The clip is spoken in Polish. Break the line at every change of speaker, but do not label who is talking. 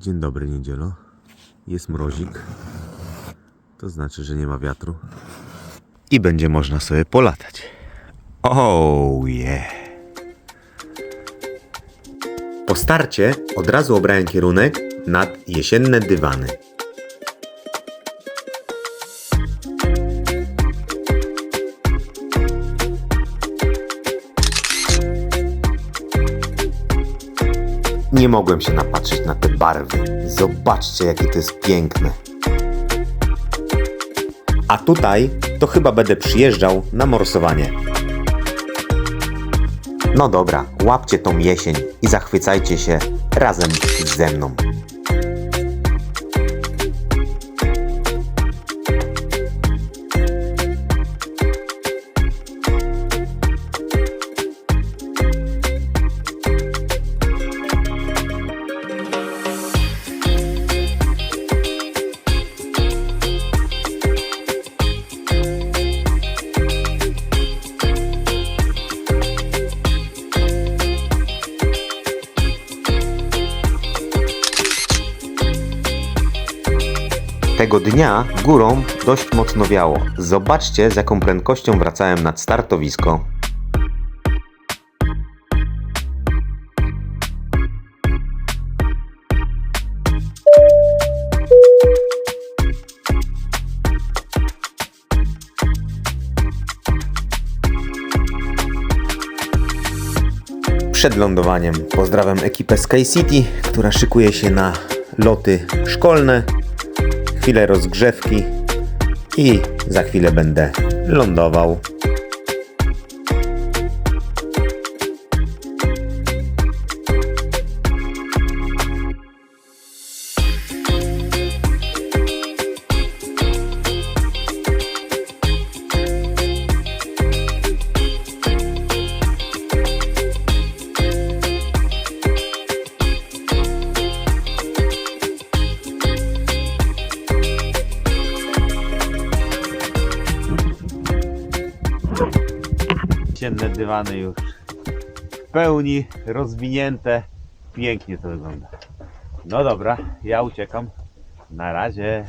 Dzień dobry, niedzielo. Jest mrozik. To znaczy, że nie ma wiatru. I będzie można sobie polatać. Oh yeah. Po starcie od razu obrałem kierunek nad jesienne dywany. Nie mogłem się napatrzeć na te barwy. Zobaczcie, jakie to jest piękne. A tutaj to chyba będę przyjeżdżał na morsowanie. No dobra, łapcie tą jesień i zachwycajcie się razem ze mną. Tego dnia górą dość mocno wiało. Zobaczcie, z jaką prędkością wracałem nad startowisko. Przed lądowaniem pozdrawiam ekipę Sky City, która szykuje się na loty szkolne chwilę rozgrzewki i za chwilę będę lądował. Cienne dywany już w pełni rozwinięte. Pięknie to wygląda. No dobra, ja uciekam. Na razie.